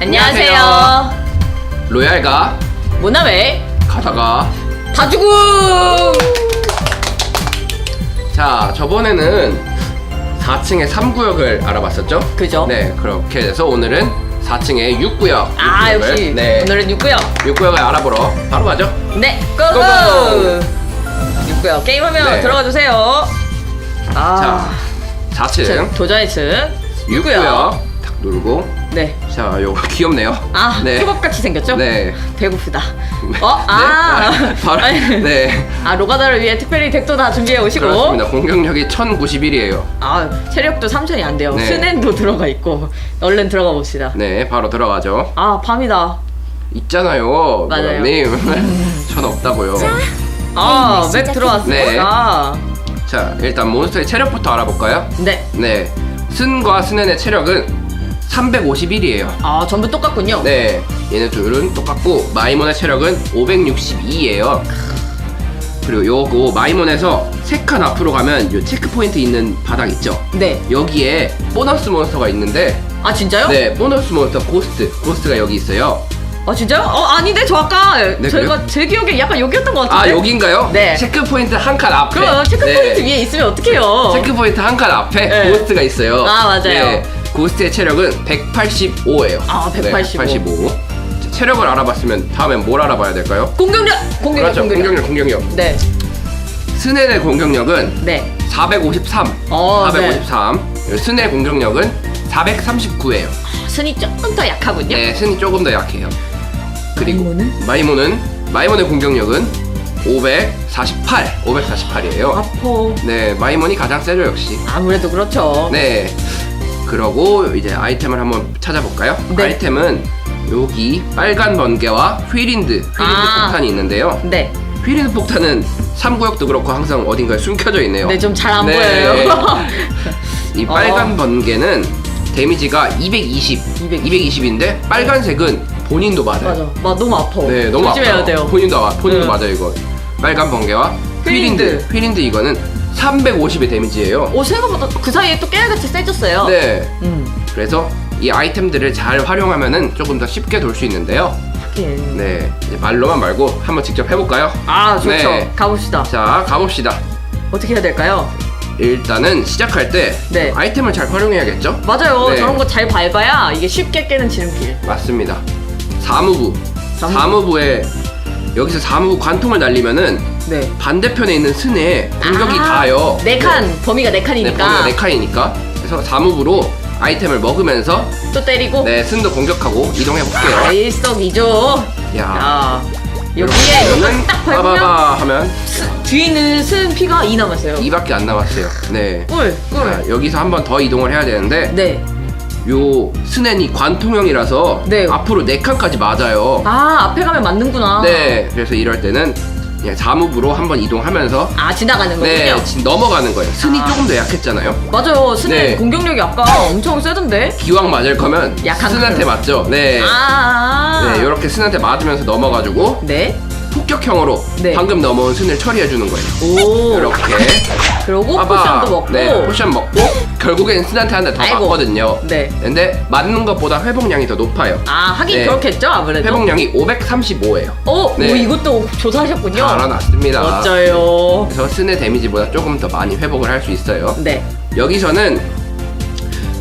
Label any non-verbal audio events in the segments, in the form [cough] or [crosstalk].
안녕하세요. 로얄가 모나웨이 가다가 다 죽음. 자 저번에는 4층의 3구역을 알아봤었죠? 그죠? 네 그렇게 돼서 오늘은 4층의 6구역 아 역시 네 오늘은 6구요. 6구역을 알아보러 바로 가죠 네, 고고. 6구요. 게임하면 네. 들어가 주세요. 아, 자 4층 도전의 층 6구역 탁 누르고 네. 자 요거 귀엽네요 아, 네. 초밥 같이 생겼죠? 네 배고프다. 네. 어, 아, 네. 바로 아니, 네 아 로가다를 위해 특별히 덱도 다 준비해 오시고. 그렇습니다 공격력이 1091이에요 아 체력도 3천이 안 돼요. 네. 스넨도 들어가 있고. 얼른 들어가 봅시다. 네 바로 들어가죠 아 밤이다. 있잖아요 맞아요. 님 [laughs] 전 없다고요 아, 네, 맵 들어왔습니다. 자 일단 몬스터의 체력부터 알아볼까요? 네. 네 순과 스넨의 체력은 351이에요 아 전부 똑같군요. 네 얘네 둘은 똑같고 마이몬의 체력은 562예요 그리고 요거 마이몬에서 세 칸 앞으로 가면 요 체크포인트 있는 바닥 있죠 네. 여기에 보너스 몬스터가 있는데 아 진짜요? 네 보너스 몬스터 고스트 고스트가 여기 있어요 아 진짜요? 어 아닌데 저 아까 네, 저희가 제 기억에 약간 여기였던 것 아 같은데. 여긴가요? 네. 체크포인트 한 칸 앞에 그럼 체크 포인트 네. 위에 있으면 어떡해요? 체크포인트 한 칸 앞에 네. 고스트가 있어요. 아, 맞아요. 고스트의 체력은 185예요. 아, 185. 185. 체력을 알아봤으면 다음엔 뭘 알아봐야 될까요? 공격력, 공격력, 그렇죠. 공격력, 공격력. 네, 스넬의 공격력은 네. 453. 어, 453. 스넬 공격력은 439예요. 순이 조금 더 약하군요. 네, 스넬이 조금 더 약해요. 그리고 마이몬은? 마이몬은 마이몬의 공격력은 548. 548이에요. 아퍼. 네, 마이몬이 가장 세죠 역시. 아무래도 그렇죠. 네. 그러고 이제 아이템을 한번 찾아볼까요? 네. 아이템은 여기 빨간 번개와 휘린드, 휘린드 아. 폭탄이 있는데요. 네, 휘린드 폭탄은 3구역도 그렇고 항상 어딘가에 숨겨져 있네요. 네 좀 잘안 네. 보여요. [laughs] 이 빨간 어. 번개는 데미지가 220, 220. 220 인데 빨간색은 본인도 맞아요. 맞아, 막 너무 아파. 네, 너무 조심해야 아파요. 돼요. 본인도 아, 본인도 네. 맞아요 이거. 빨간 번개와 휘린드. 휘린드, 휘린드 이거는 350의 데미지예요. 오 생각보다 그 사이에 또 깨알같이 세졌어요. 네. 음, 그래서 이 아이템들을 잘 활용하면은 조금 더 쉽게 돌 수 있는데요. 하긴. 네, 이제 말로만 말고 한번 직접 해볼까요? 아 좋죠. 네. 가봅시다. 자, 가봅시다. 어떻게 해야 될까요? 일단은 시작할 때 네. 아이템을 잘 활용해야겠죠? 맞아요. 네. 저런 거 잘 밟아야 이게 쉽게 깨는 지름길. 맞습니다. 사무부. 사무부. 사무부에 여기서 사무부 관통을 날리면은 네. 반대편에 있는 스네에 공격이 아, 닿아요. 네 칸, 범위가 네 네, 칸이니까 범위가 네 칸이니까. 그래서 사무부로 아이템을 먹으면서 또 때리고 네, 순도 공격하고 이동해 볼게요. 아, 일석이조. 야. 여기에 하면은 딱 밟으면 빠바바 하면 뒤에 있는 쓴 피가 2 남았어요. 2밖에 안 남았어요. 네. 꿀, 자, 꿀. 여기서 한 번 더 이동을 해야 되는데 네. 요 스넨이 관통형이라서 네. 앞으로 4칸까지 맞아요. 아 앞에 가면 맞는구나. 네. 그래서 이럴 때는 그냥 자무부로 한번 이동하면서 아 지나가는 거군요. 네, 지- 넘어가는 거예요. 스니 아. 조금 더 약했잖아요. 맞아요. 스네 네. 공격력이 아까 엄청 세던데. 기왕 맞을 거면 약한 스한테 칸으로. 맞죠. 네. 아. 네, 이렇게 스한테 맞으면서 넘어가지고 네. 폭격형으로 네. 방금 넘어온 스를 처리해 주는 거예요. 오. 이렇게 그러고 빠바. 포션도 먹고. 네, 포션 먹고 결국엔 한대더 아이고. 맞거든요. 네. 근데 맞는 것보다 회복량이 더 높아요. 아 하긴 네. 그렇겠죠 아무래도. 회복량이 535예요. 어, 네. 오, 이것도 조사하셨군요. 다 알아놨습니다. 멋져요. 그래서 스네 데미지보다 조금 더 많이 회복을 할 수 있어요. 네. 여기서는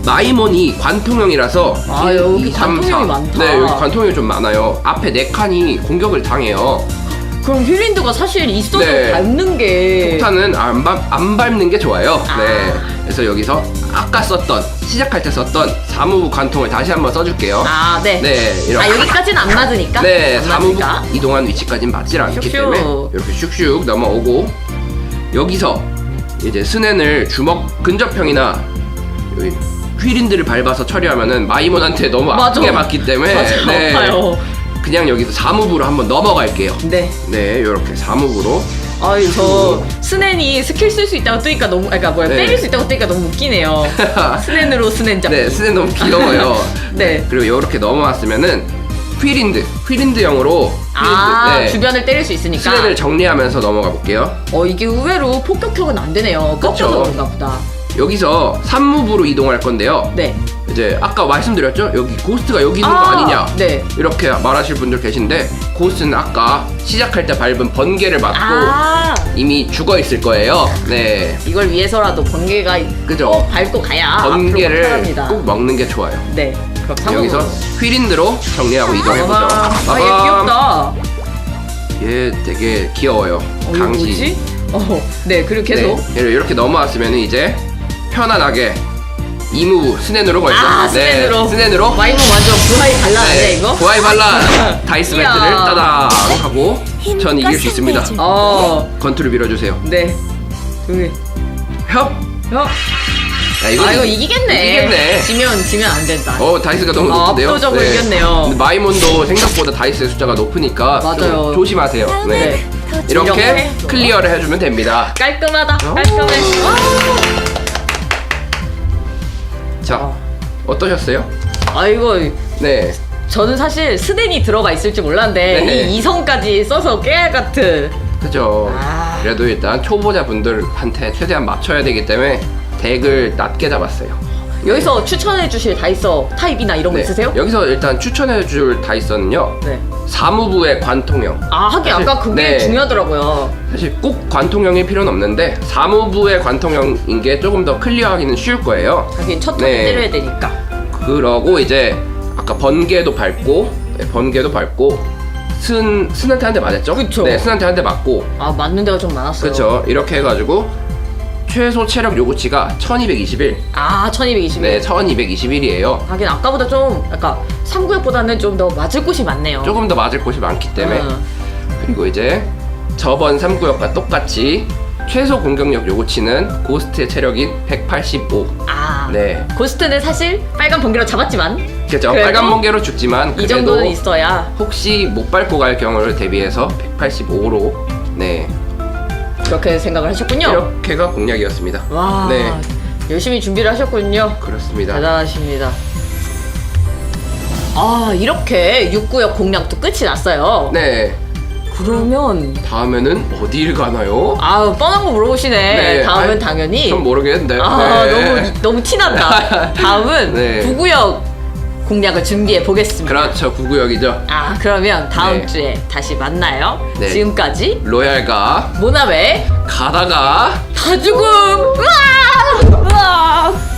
마이몬이 관통형이라서 아, 일, 여기 관통형이 사. 많다. 네, 여기 관통형이 좀 많아요. 앞에 네 칸이 공격을 당해요. 그럼 힐린드가 사실 있어도 네. 밟는 게. 폭탄은 안, 밟, 안 밟는 게 좋아요. 아. 네. 그래서 여기서 아까 썼던 시작할 때 썼던 사무부 관통을 다시 한번 써줄게요. 아, 네. 네, 이렇게. 아, 여기까지는 안 맞으니까? 네, 안 사무부 맞으니까. 이동한 위치까지는 맞질 않기 슉슉. 때문에 이렇게 슉슉 넘어오고 여기서 이제 스넨을 주먹 근접형이나 여기 휘린드를 밟아서 처리하면은 마이몬한테 너무 맞아. 아프게 맞기 때문에 네. 맞아, 아파요. 그냥 여기서 사무부로 한번 넘어갈게요. 네. 네, 이렇게 사무부로 아유, 저 스넨이 스킬 쓸 수 있다고 뜨니까 너무, 아, 그러니까 뭐야, 네. 때릴 수 있다고 뜨니까 너무 웃기네요. [laughs] 스넨으로 스넨 잡기. 네, 스넨 너무 귀여워요. [laughs] 네. 그리고 이렇게 넘어왔으면은 휘린드, 휘린드형으로 아, 휘린드, 네. 주변을 때릴 수 있으니까. 스넨을 정리하면서 넘어가 볼게요. 어, 이게 의외로 폭격력은 안 되네요. 꺾여서 그쵸. 그런가 보다. 여기서 3무부로 이동할 건데요. 네. 이제 아까 말씀드렸죠? 여기 고스트가 여기 있는 거 아, 아니냐? 네. 이렇게 말하실 분들 계신데 고스트는 아까 시작할 때 밟은 번개를 맞고 아 이미 죽어 있을 거예요. 네. 이걸 위해서라도 번개가 그죠? 꼭 밟고 가야 번개를 앞으로. 꼭 먹는 게 좋아요. 네. 그럼 상황으로. 여기서 휘린드로 정리하고 이동해 보죠. 아, 아, 얘. 귀엽다. 얘 되게 귀여워요. 어, 이거 강지. 뭐지? 어, 네, 그리고 계속. 네, 이렇게 넘어왔으면 이제 편안하게 이무 스넨으로 걸죠. 아, 스넨으로. 네, 스넨으로. 와이번 완전 부하이 발라네, 이거? 고아이 발라 [laughs] 다이스 이야. 배트를 따당 하고 전 이길 수 있습니다. 어, 건투를 밀어주세요. 네. 여기. 협. 어, 야, 이거 아, 이거 이기겠네. 이기겠네. 지면, 지면 안 된다. 어 다이스가 너무 어, 높은데요. 압도적으로 이겼네요. 근데 마이몬도 생각보다 다이스의 숫자가 높으니까 좀 맞아요. 조심하세요. 네. 네. 이렇게 이렇게. 클리어를 해주면 됩니다. 깔끔하다. 어. 깔끔해. 자 어. 어떠셨어요? 아, 이거. 네. 저는 사실 스댄이 들어가 있을 줄 몰랐는데 네. 이 이성까지 써서 깨알 같은 그죠. 아. 그래도 일단 초보자 분들한테 최대한 맞춰야 되기 때문에 덱을 낮게 잡았어요. 여기서 추천해 주실 다이서 타입이나 이런 거 네. 있으세요? 여기서 일단 추천해 줄 다이서는요. 네. 사무부의 관통형. 아 하긴 사실- 아까 그게 네. 중요하더라고요. 사실 꼭 관통형일 필요는 없는데 사무부의 관통형인 게 조금 더 클리어하기는 쉬울 거예요. 하긴 첫 턴에 네. 때려야 되니까. 그러고 이제 아까 번개도 밟고 네, 번개도 밟고 쓴 쓴한테 한 대 맞았죠? 그쵸. 네, 쓴한테 한 대 맞고 아 맞는 데가 좀 많았어요. 그렇죠. 이렇게 해가지고 최소 체력 요구치가 1221. 아 1220. 네, 1221이에요. 하긴 아까보다 좀 약간 3구역보다는 좀 더 맞을 곳이 많네요. 조금 더 맞을 곳이 많기 때문에 음. 그리고 이제 저번 3구역과 똑같이 최소 공격력 요구치는 고스트의 체력인 185. 아 네, 고스트는 사실 빨간 번개로 잡았지만 그렇죠. 그래도 빨간 번개로 죽지만 이 그래도 정도는 있어야 혹시 못 밟고 갈 경우를 대비해서 185로 네 그렇게 생각을 하셨군요. 이렇게가 공략이었습니다. 와 네 열심히 준비를 하셨군요. 그렇습니다. 대단하십니다. 아 이렇게 6구역 공략도 끝이 났어요. 네 그러면 다음에는 어디를 가나요? 아 뻔한 거 물어보시네. 네, 다음은 아이, 당연히 전 모르겠는데. 아 네. 너무 너무 티난다. [laughs] 다음은 네. 9구역 공략을 준비해 보겠습니다. 그렇죠 구구역이죠. 아 그러면 다음 네. 주에 다시 만나요. 네. 지금까지 로얄가 모나웨 가다가 다 죽음. 으아! 으아!